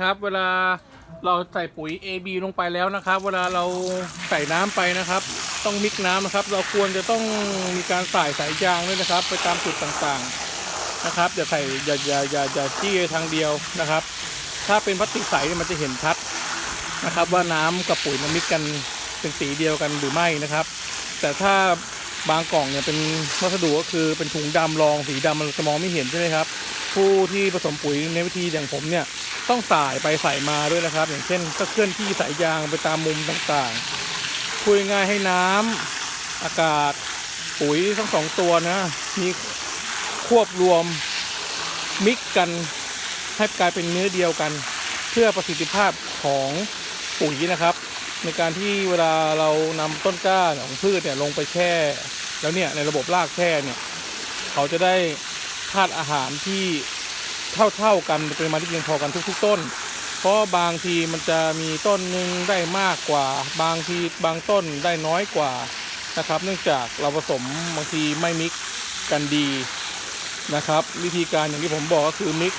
ครับ เวลาเราใส่ปุ๋ย AB ลงไปแล้วนะครับ เวลาเราใส่น้ำไปนะครับ ต้องมิกน้ำนะครับ เราควรจะต้องมีการใส่สายยางด้วยนะครับ ไปตามจุดต่างๆนะครับอย่าใส่อย่าอย่าอย่าอย่าจี้ทางเดียวนะครับ ถ้าเป็นพลาสติกใส่มันจะเห็นชัดนะครับ ว่าน้ำกับปุ๋ยมันมิกกันเป็นสีเดียวกันหรือไม่นะครับ แต่ถ้าบางกล่องเนี่ยเป็นวัสดุก็คือเป็นถุงดำรองสีดำมันจะมองไม่เห็นใช่ไหมครับ ผู้ที่ผสมปุ๋ยในวิธีอย่างผมเนี่ย ต้องสายไปใส่มาด้วยนะครับ อย่างเช่นก็เคลื่อนที่สายยางไปตามมุมต่างๆพูดง่ายให้น้ำอากาศปุ๋ยทั้งสองตัวนะมีควบรวมมิกกันให้กลายเป็นเนื้อเดียวกัน เพื่อประสิทธิภาพของปุ๋ยนะครับ ในการที่เวลาเรานำต้นกล้าของพืชเนี่ยลงไปแช่ แล้วเนี่ยในระบบรากแช่เนี่ยเขาจะได้ธาตุอาหารที่ เท่า ๆกันเป็นปริมาณที่เพียงพอกันทุก ๆ ต้น เพราะบางทีมันจะมีต้นหนึ่งได้มากกว่า บางทีบางต้นได้น้อยกว่านะครับ เนื่องจากเราผสมบางทีไม่มิกกันดีนะครับ วิธีการอย่างที่ผมบอกก็คือมิก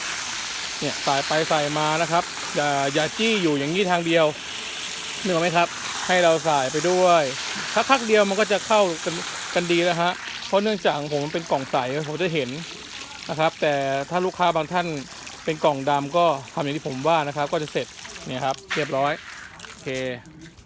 เนี่ยสายไปใส่มานะครับ อย่าอย่าจี้อยู่อย่างนี้ทางเดียวนึกออกไหมครับ ให้เราสายไปด้วยสักพักเดียวมันก็จะเข้ากันกันดีแล้วฮะเพราะเนื่องจากผมเป็นกล่องใสผมจะเห็น นะครับ แต่ถ้าลูกค้าบางท่านเป็นกล่องดำก็ทำอย่างที่ผมว่านะครับ ก็จะเสร็จเนี่ยครับ เรียบร้อยโอเค